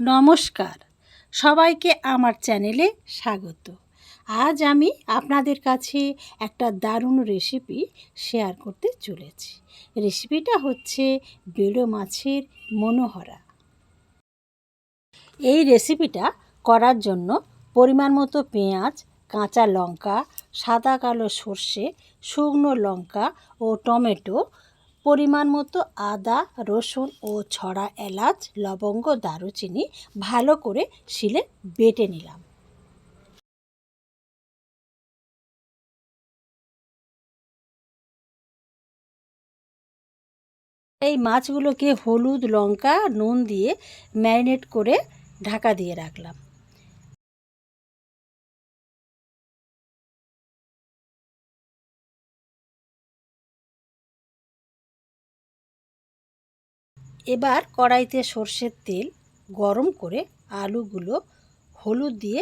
নমস্কার। সবাইকে আমার চ্যানেলে স্বাগত। আজ আমি আপনাদের কাছে একটা দারুণ রেসিপি শেয়ার করতে চলেছি। রেসিপিটা হচ্ছে বেড়ো মাছের মনোহরা। এই রেসিপিটা করার জন্য পরিমাণ মতো পেঁয়াজ, কাঁচা লঙ্কা, সাদা কালো সর্ষে, শুকনো লঙ্কা ও টমেটো পরিমাণ মতো আদা, রসুন ও ছড়া এলাচ, লবঙ্গ, দারুচিনি ভালো করে শিলে বেটে নিলাম। এই মাছগুলোকে হলুদ, লঙ্কা, নুন দিয়ে ম্যারিনেট করে ঢাকা দিয়ে রাখলাম। এবার কড়াইতে সর্ষের তেল গরম করে আলুগুলো হলুদ দিয়ে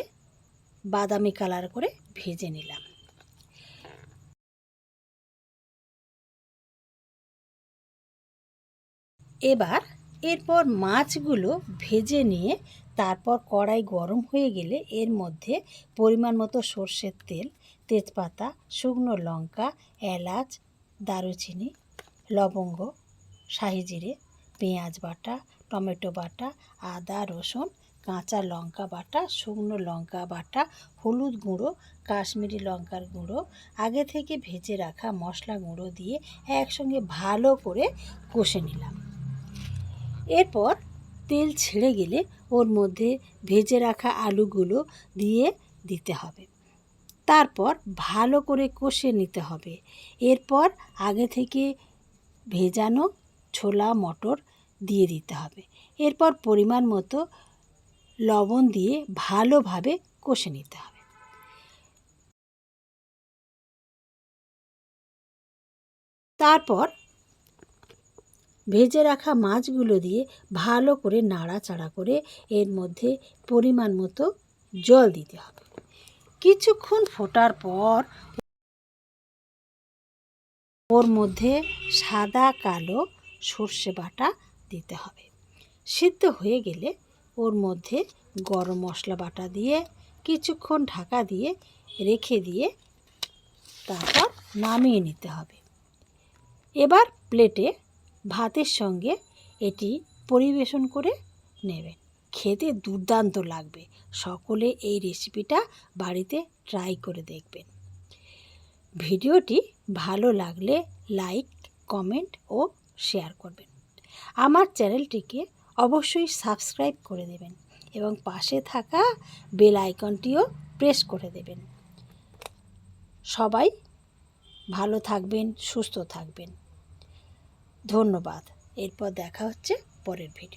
বাদামি কালার করে ভেজে নিলাম। এবার এরপর মাছগুলো ভেজে নিয়ে তারপর কড়াই গরম হয়ে গেলে এর মধ্যে পরিমাণ মতো সর্ষের তেল, তেজপাতা, শুকনো লঙ্কা, এলাচ, দারুচিনি, লবঙ্গ, শাহি জিরে পেঁয়াজ বাটা, টমেটো বাটা, আদা, রসুন, কাঁচা লঙ্কা বাটা, শুকনো লঙ্কা বাটা, হলুদ গুঁড়ো, কাশ্মীরি লঙ্কার গুঁড়ো, আগে থেকে ভেজে রাখা মশলা গুঁড়ো দিয়ে একসঙ্গে ভালো করে কষে নিলাম। এরপর তেল ছেড়ে গেলে ওর মধ্যে ভেজে রাখা আলুগুলো দিয়ে দিতে হবে। তারপর ভালো করে কষে নিতে হবে। এরপর আগে থেকে ভেজানো ছোলা, মটর দিয়ে দিতে হবে। এরপর পরিমাণ মতো লবণ দিয়ে ভালোভাবে কষে নিতে হবে। তারপর ভেজে রাখা মাছগুলো দিয়ে ভালো করে নাড়াচাড়া করে এর মধ্যে পরিমাণ মতো জল দিতে হবে। কিছুক্ষণ ফোটার পর ওর মধ্যে সাদা কালো সর্ষে বাটা দিতে হবে। সিদ্ধ হয়ে গেলে ওর মধ্যে গরম মশলা বাটা দিয়ে, কিছুক্ষণ ঢাকা দিয়ে রেখে দিয়ে তারপর নামিয়ে নিতে হবে। এবার প্লেটে ভাতের সঙ্গে এটি পরিবেশন করে নেবেন। খেতে দুর্দান্ত লাগবে। সকলে এই রেসিপিটা বাড়িতে ট্রাই করে দেখবেন। ভিডিওটি ভালো লাগলে লাইক, কমেন্ট ও শেয়ার করবেন। আমার চ্যানেলটিকে অবশ্যই সাবস্ক্রাইব করে দেবেন এবং পাশে থাকা বেল আইকনটিও প্রেস করে দেবেন। সবাই ভালো থাকবেন, সুস্থ থাকবেন। ধন্যবাদ। এরপর দেখা হচ্ছে পরের ভিডিও।